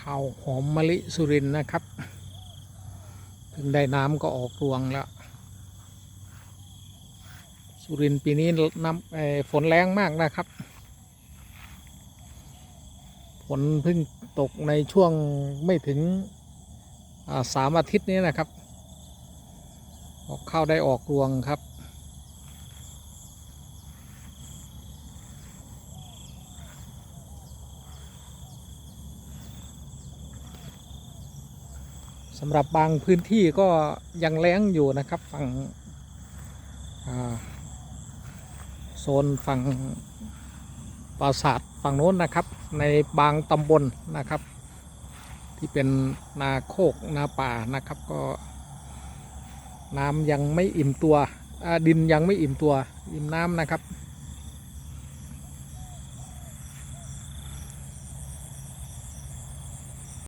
ข้าวหอมมะลิสุรินนะครับถึงได้น้ำก็ออกรวงแล้ว สุรินปีนี้น้ำเอ่อฝนแรงมากนะครับ ฝนเพิ่งตกในช่วงไม่ถึงสามอาทิตย์นี้นะครับ ออกเข้าวได้ออกรวงครับ สำหรับบางพื้นที่ก็ยังแล้งอยู่นะครับฝั่งโซนฝั่งปราสาทฝั่งโน้นนะครับ ในบางตำบลนะครับ ที่เป็นนาโคกนาป่านะครับก็น้ำยังไม่อิ่มตัวดินยังไม่อิ่มตัว อิ่มน้ำนะครับ